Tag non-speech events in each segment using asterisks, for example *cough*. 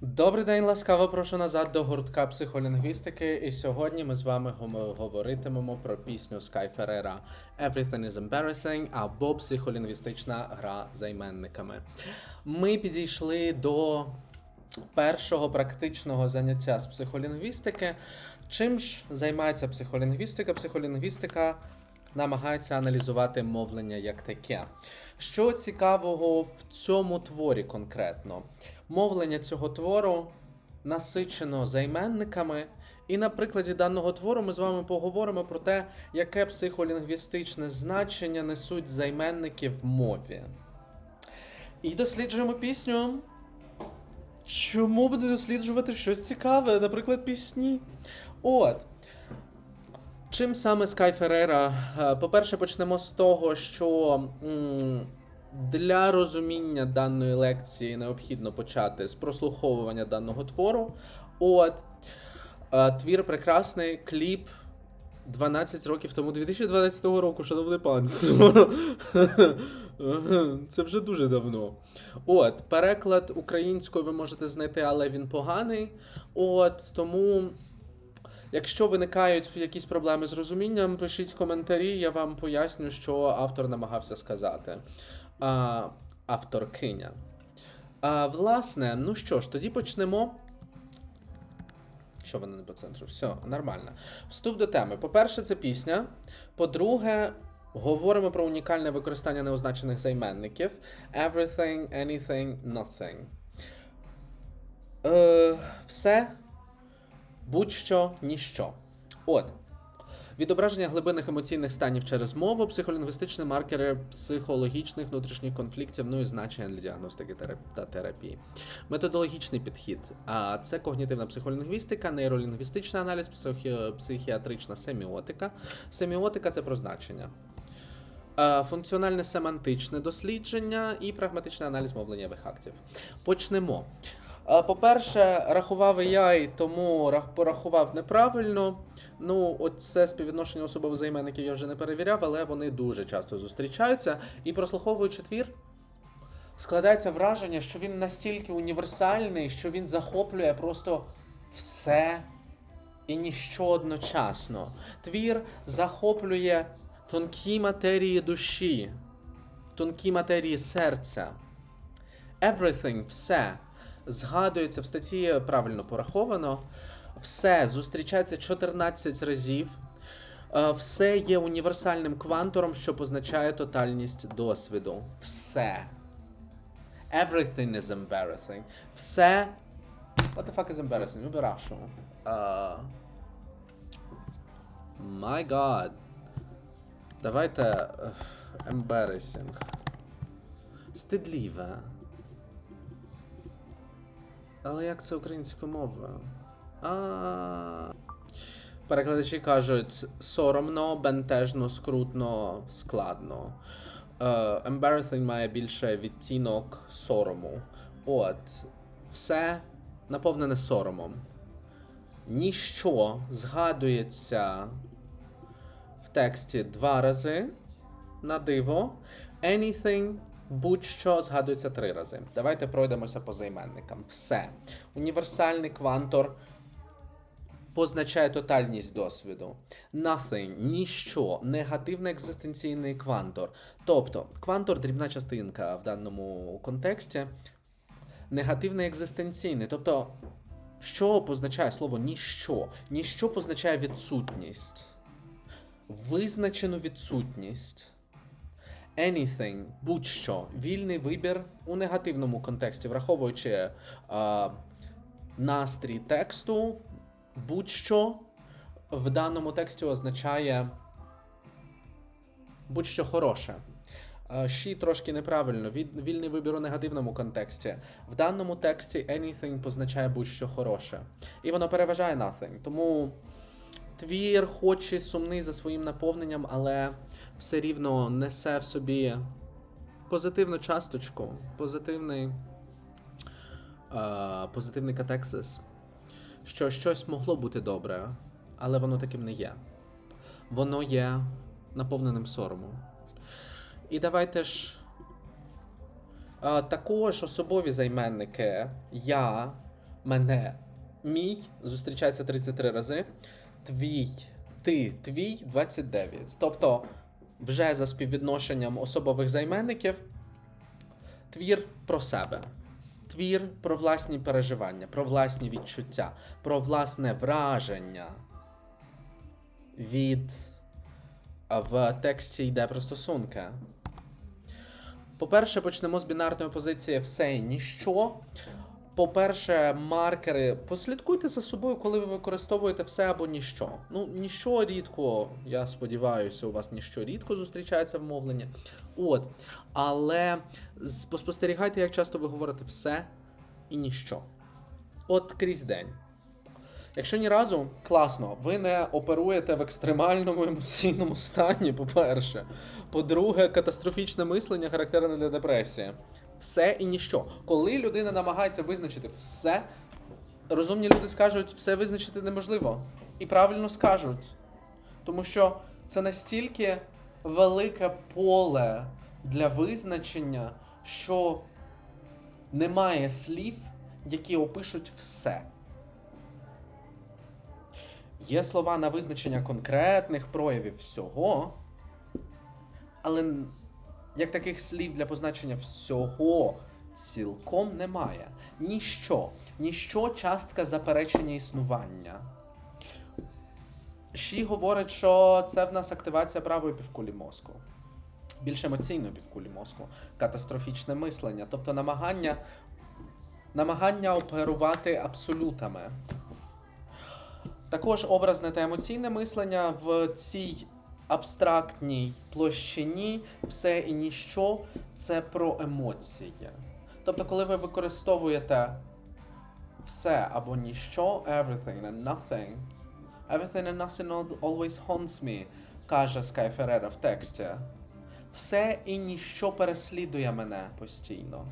Добрий день, ласкаво прошу назад до гуртка психолінгвістики. І сьогодні ми з вами говоритимемо про пісню Sky Ferreira Everything is Embarrassing або психолінгвістична гра за іменниками. Ми підійшли до першого практичного заняття з психолінгвістики. Чим ж займається психолінгвістика? Психолінгвістика намагається аналізувати мовлення як таке. Що цікавого в цьому творі конкретно? Мовлення цього твору насичено займенниками, і на прикладі даного твору ми з вами поговоримо про те, яке психолінгвістичне значення несуть займенники в мові. І досліджуємо пісню. Чому буде досліджувати щось цікаве, наприклад, пісні? От. Чим саме Sky Ferreira? Е, По-перше, почнемо з того, що м, для розуміння даної лекції необхідно почати з прослуховування даного твору. От. Е, Твір прекрасний, кліп 12 років тому, 2012 року, шановне панство. *laughs* Це вже дуже давно. От, переклад українською ви можете знайти, але він поганий. От, тому Якщо виникають якісь проблеми з розумінням, пишіть коментарі, я вам поясню, що автор намагався сказати. А, авторкиня. А, власне, ну що ж, тоді почнемо. Що вона не по центру? Все, нормально. Вступ до теми. По-перше, це пісня. По-друге, говоримо про унікальне використання неозначених займенників. Everything, anything, nothing. Е, все будь-що, ніщо. От. Відображення глибинних емоційних станів через мову, психолінгвістичні маркери психологічних внутрішніх конфліктів, ну і значення для діагностики та терапії. Методологічний підхід. А це когнітивна психолінгвістика, нейролінгвістичний аналіз, психі... психіатрична семіотика. Семіотика це про значення. Функціональне семантичне дослідження і прагматичний аналіз мовленнєвих актів. Почнемо. По-перше, рахував я, тому порахував неправильно. Ну, от це співвідношення особових займенників я вже не перевіряв, але вони дуже часто зустрічаються. І прослуховуючи твір, складається враження, що він настільки універсальний, що він захоплює просто все і ніщо одночасно. Твір захоплює тонкі матерії душі, тонкі матерії серця. Everything, все. Згадується в статті правильно пораховано. Все зустрічається 14 разів. Е, Все є універсальним квантором, що позначає тотальність досвіду. Все. Everything is embarrassing. Все. What the fuck is embarrassing? Вибирашу. Uh, my god. Давайте. е, Embarrassing. Стидліве. Але як це українською мовою? А. Перекладачі кажуть соромно, бентежно, скрутно, складно. Е, embarrassing має більше відтінок сорому. От. Все наповнене соромом. Ніщо згадується в тексті два рази на диво. Anything будь-що згадується три рази. Давайте пройдемося по займенникам. Все. Універсальний квантор позначає тотальність досвіду. Nothing, ніщо, негативний екзистенційний квантор. Тобто, квантор дрібна частинка в даному контексті. Негативний екзистенційний. Тобто, що позначає слово ніщо? Ніщо позначає відсутність. Визначену відсутність. Anything, будь-що, вільний вибір у негативному контексті, враховуючи а, настрій тексту, будь-що в даному тексті означає будь-що хороше. А, She трошки неправильно. Вільний вибір у негативному контексті. В даному тексті anything позначає будь-що хороше. І воно переважає nothing. Тому твір, хоч і сумний за своїм наповненням, але все рівно несе в собі позитивну часточку, позитивний, е, позитивний катексис, що щось могло бути добре, але воно таким не є. Воно є наповненим соромом. І давайте ж. е, також особові займенники я мене, мій зустрічається 33 рази. Твій, ти, твій 29. Тобто, вже за співвідношенням особових займенників, твір про себе. Твір про власні переживання, про власні відчуття, про власне враження. Від в тексті йде про стосунки. По-перше, почнемо з бінарної позиції все ніщо. По-перше, маркери. Послідкуйте за собою, коли ви використовуєте все або ніщо. Ну, ніщо рідко, я сподіваюся, у вас ніщо рідко зустрічається в мовленні. От. Але поспостерігайте, як часто ви говорите все і ніщо. От крізь день. Якщо ні разу, класно, ви не оперуєте в екстремальному емоційному стані, по-перше. По-друге, катастрофічне мислення характерне для депресії. Все і ніщо. Коли людина намагається визначити все, розумні люди скажуть, все визначити неможливо. І правильно скажуть. Тому що це настільки велике поле для визначення, що немає слів, які опишуть все. Є слова на визначення конкретних проявів всього, але як таких слів для позначення всього цілком немає. Ніщо. Ніщо частка заперечення існування. Ші говорить, що це в нас активація правої півкулі мозку. Більш емоційної півкулі мозку, катастрофічне мислення, тобто намагання, намагання оперувати абсолютами. Також образне та емоційне мислення в цій абстрактній площині все і ніщо це про емоції. Тобто, коли ви використовуєте все або ніщо, everything and nothing, everything and nothing always haunts me, каже Скай Феррера в тексті. Все і ніщо переслідує мене постійно.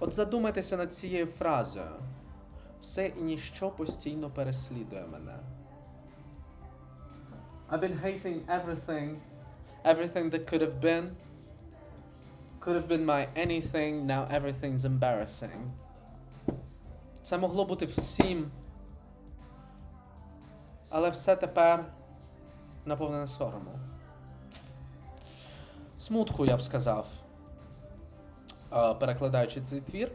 От задумайтеся над цією фразою. Все і ніщо постійно переслідує мене. I've been hating everything, everything that could have been. Could have been my anything, now everything's embarrassing. Це могло бути всім. Але все тепер наповнене сорому. Смутку, я б сказав, е, перекладаючи цей твір.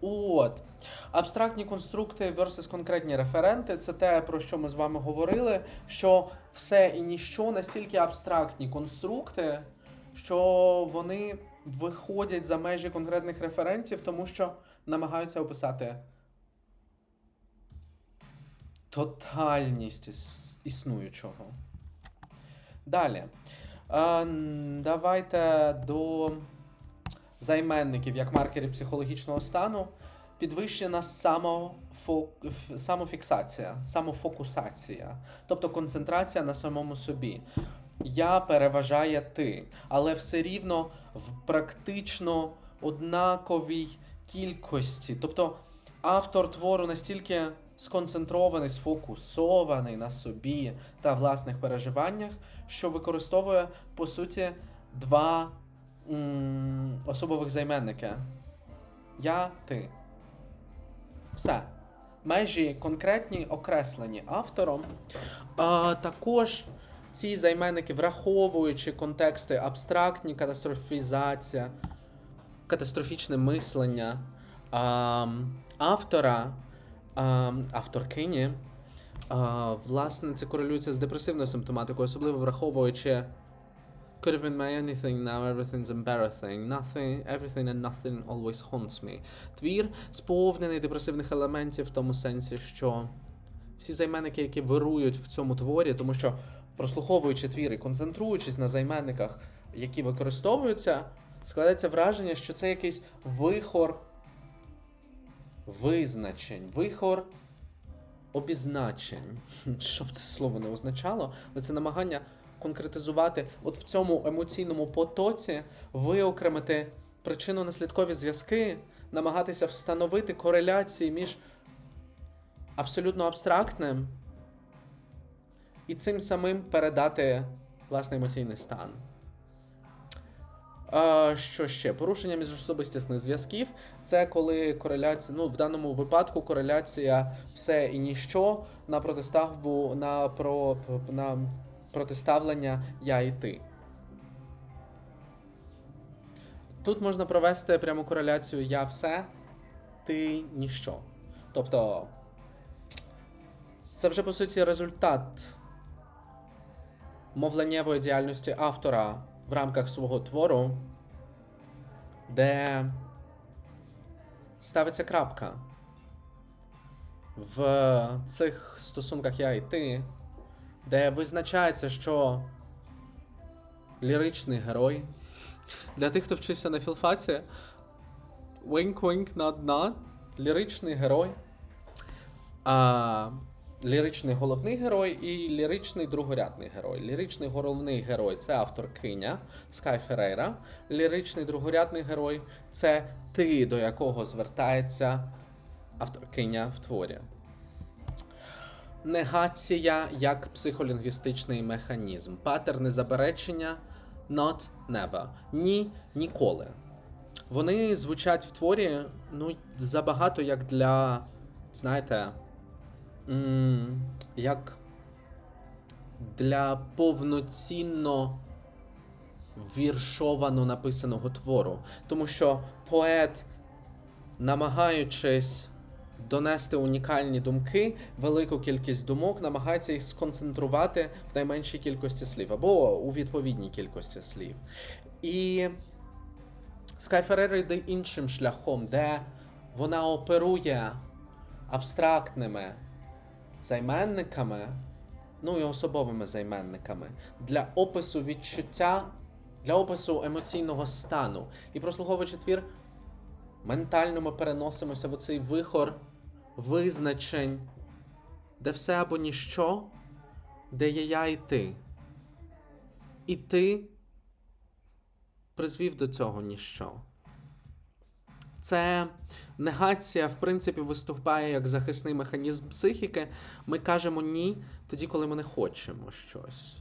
От. Абстрактні конструкти versus конкретні референти це те, про що ми з вами говорили, що все і ніщо настільки абстрактні конструкти, що вони виходять за межі конкретних референтів, тому що намагаються описати тотальність іс- існуючого. Далі. Е, давайте до займенників як маркерів психологічного стану. Підвищена самофіксація, самофокусація, тобто концентрація на самому собі. Я переважає ти, але все рівно в практично однаковій кількості. Тобто автор твору настільки сконцентрований, сфокусований на собі та власних переживаннях, що використовує по суті два особових займенники. Я, ти. Все. Межі конкретні окреслені автором. А, також ці займенники, враховуючи контексти абстрактні, катастрофізація, катастрофічне мислення а, автора, а, авторкині, а, власне, це корелюється з депресивною симптоматикою, особливо враховуючи Could have been my anything, now everything's embarrassing. Nothing, everything and nothing always haunts me. Твір сповнений депресивних елементів в тому сенсі, що всі займенники, які вирують в цьому творі, тому що прослуховуючи твір і концентруючись на займенниках, які використовуються, складається враження, що це якийсь вихор визначень, вихор обізначень. *laughs* Що б це слово не означало, але це намагання конкретизувати от в цьому емоційному потоці, виокремити причинно-наслідкові зв'язки, намагатися встановити кореляції між абсолютно абстрактним і цим самим передати власний емоційний стан. А, що ще? Порушення міжособистісних зв'язків це коли кореляція, ну в даному випадку кореляція все і ніщо на протиставу на про на протиставлення я і ти. Тут можна провести пряму кореляцію я все, ти ніщо. Тобто це вже по суті результат мовленнєвої діяльності автора в рамках свого твору, де ставиться крапка в цих стосунках я і ти, де визначається, що ліричний герой. Для тих, хто вчився на філфаці, wink-wink, nod-nod, ліричний герой. А, ліричний головний герой і ліричний другорядний герой. Ліричний головний герой це авторкиня Скай Ферейра. Ліричний другорядний герой це ти, до якого звертається авторкиня в творі. Негація як психолінгвістичний механізм. Патерни заперечення not never. Ні, ніколи. Вони звучать в творі ну, забагато як для, знаєте, як для повноцінно віршовано написаного твору. Тому що поет, намагаючись донести унікальні думки, велику кількість думок, намагається їх сконцентрувати в найменшій кількості слів або у відповідній кількості слів. І Ferrer йде іншим шляхом, де вона оперує абстрактними займенниками, ну і особовими займенниками для опису відчуття, для опису емоційного стану. І прослуховуючи твір, ментально ми переносимося в оцей вихор визначень, де все або ніщо, де є я і ти. І ти призвів до цього ніщо. Це негація, в принципі, виступає як захисний механізм психіки. Ми кажемо ні тоді, коли ми не хочемо щось.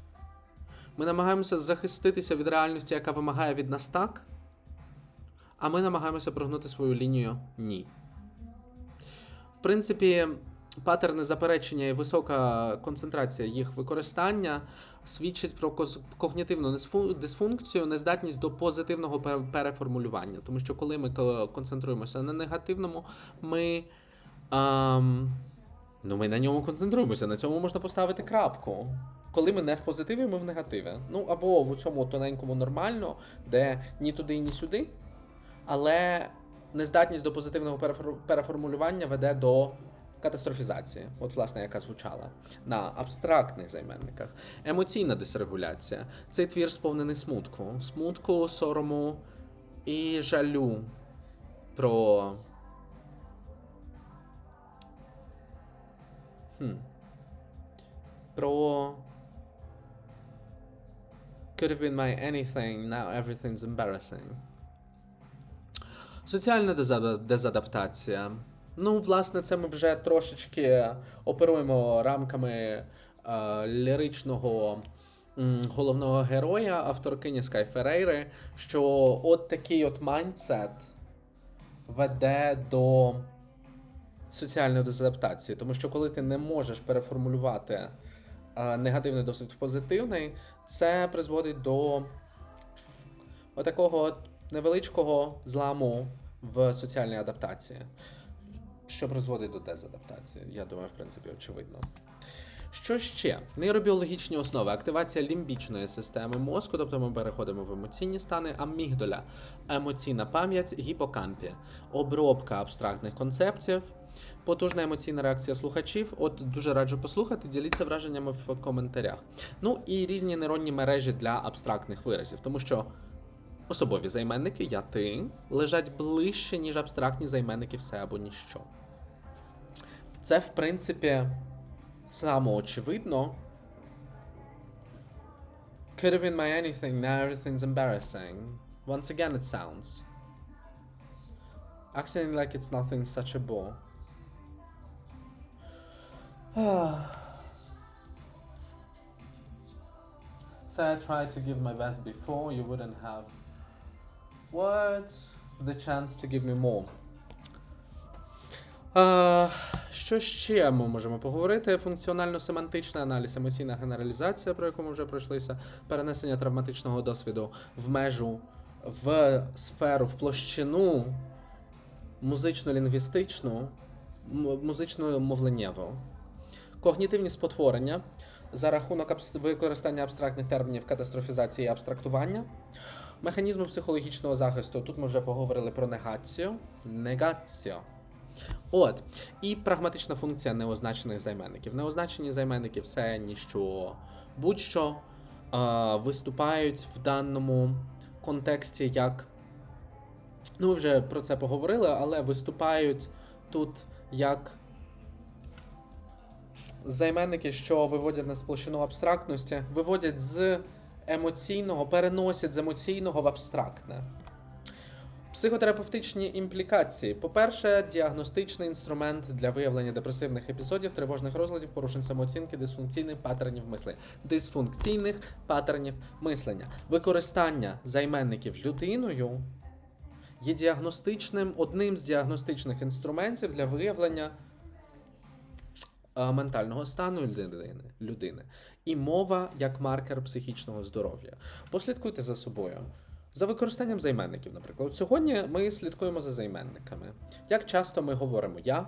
Ми намагаємося захиститися від реальності, яка вимагає від нас так, а ми намагаємося прогнути свою лінію ні. Принципі, патерни заперечення і висока концентрація їх використання свідчить про когнітивну дисфункцію, нездатність до позитивного переформулювання. Тому що коли ми концентруємося на негативному, ми. Ам, ну, ми на ньому концентруємося. На цьому можна поставити крапку. Коли ми не в позитиві, ми в негативі. Ну або в цьому тоненькому нормально, де ні туди, ні сюди. Але нездатність до позитивного переформулювання веде до катастрофізації, от власне, яка звучала на абстрактних займенниках. Емоційна дисрегуляція. Цей твір сповнений смутку, смутку, сорому і жалю про. Хм. Про. Could have been my anything, now everything's embarrassing. Соціальна дезадаптація. Ну, власне, це ми вже трошечки оперуємо рамками е, ліричного м, головного героя, авторкині Скай Ферейри, що от такий от майндсет веде до соціальної дезадаптації. Тому що коли ти не можеш переформулювати е, негативний досвід в позитивний, це призводить до отакого от невеличкого зламу в соціальній адаптації, що призводить до дезадаптації. Я думаю, в принципі, очевидно. Що ще? Нейробіологічні основи, активація лімбічної системи мозку, тобто ми переходимо в емоційні стани, амігдаля, емоційна пам'ять, гіпокампі, обробка абстрактних концептів, потужна емоційна реакція слухачів. От дуже раджу послухати, діліться враженнями в коментарях. Ну і різні нейронні мережі для абстрактних виразів, тому що особові займенники я ти лежать ближче, ніж абстрактні займенники все або ніщо. Це, в принципі, самоочевидно. Could have been my anything, now everything's embarrassing. Once again, it sounds. Acting like it's nothing such a bore. so I tried to give my best before, you wouldn't have words, the chance to give me more. А, що ще ми можемо поговорити? Функціонально-семантичний аналіз, емоційна генералізація, про яку ми вже пройшлися, перенесення травматичного досвіду в межу, в сферу, в площину музично-лінгвістичну, музично-мовленнєву. Когнітивні спотворення за рахунок використання абстрактних термінів катастрофізації і абстрактування. Механізми психологічного захисту. Тут ми вже поговорили про негацію. Негацію. От. І прагматична функція неозначених займенників. Неозначені займенники все ніщо будь-що е, виступають в даному контексті як. Ну, ми вже про це поговорили, але виступають тут як займенники, що виводять на сплощину абстрактності, виводять з емоційного, переносять з емоційного в абстрактне. Психотерапевтичні імплікації. По-перше, діагностичний інструмент для виявлення депресивних епізодів, тривожних розладів, порушень самооцінки, дисфункційних паттернів мислення. Дисфункційних паттернів мислення. Використання займенників людиною є діагностичним, одним з діагностичних інструментів для виявлення ментального стану людини, людини. І мова як маркер психічного здоров'я. Послідкуйте за собою. За використанням займенників, наприклад. Сьогодні ми слідкуємо за займенниками. Як часто ми говоримо я,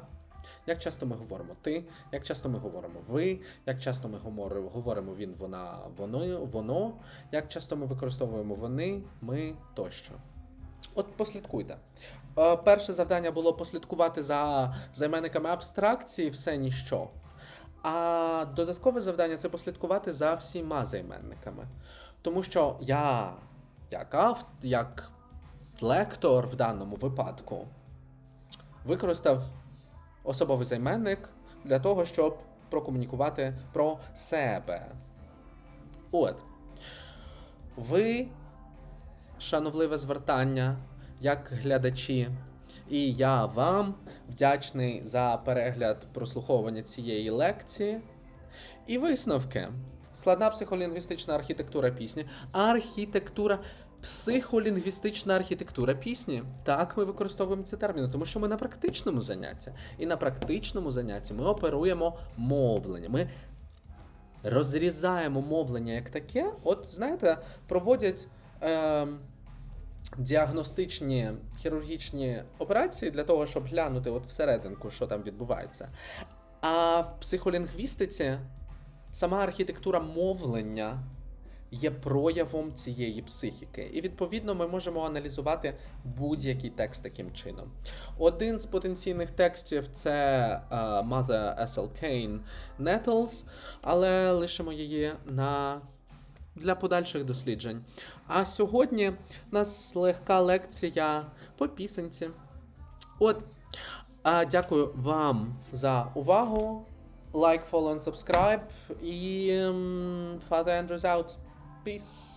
як часто ми говоримо ти, як часто ми говоримо ви, як часто ми говоримо, говоримо він, вона, воно, воно, як часто ми використовуємо вони, ми тощо. От послідкуйте. Е, Перше завдання було послідкувати за займенниками абстракції, все ніщо. А додаткове завдання це послідкувати за всіма займенниками. Тому що я, як авт, як лектор в даному випадку, використав особовий займенник для того, щоб прокомунікувати про себе. От. Ви, шановливе звертання, як глядачі, і я вам вдячний за перегляд прослуховування цієї лекції. І висновки. Складна психолінгвістична архітектура пісні. Архітектура. Психолінгвістична архітектура пісні. Так, ми використовуємо ці терміни, тому що ми на практичному занятті. І на практичному занятті ми оперуємо мовлення. Ми розрізаємо мовлення як таке. От, знаєте, проводять. Е- діагностичні хірургічні операції для того, щоб глянути от всерединку, що там відбувається. А в психолінгвістиці сама архітектура мовлення є проявом цієї психіки. І відповідно ми можемо аналізувати будь-який текст таким чином. Один з потенційних текстів це е, Mother S.L. Kane Nettles, але лишимо її на для подальших досліджень. А сьогодні у нас легка лекція по пісенці. От. А, дякую вам за увагу. Like, follow and subscribe. І Father Andrews out. Peace.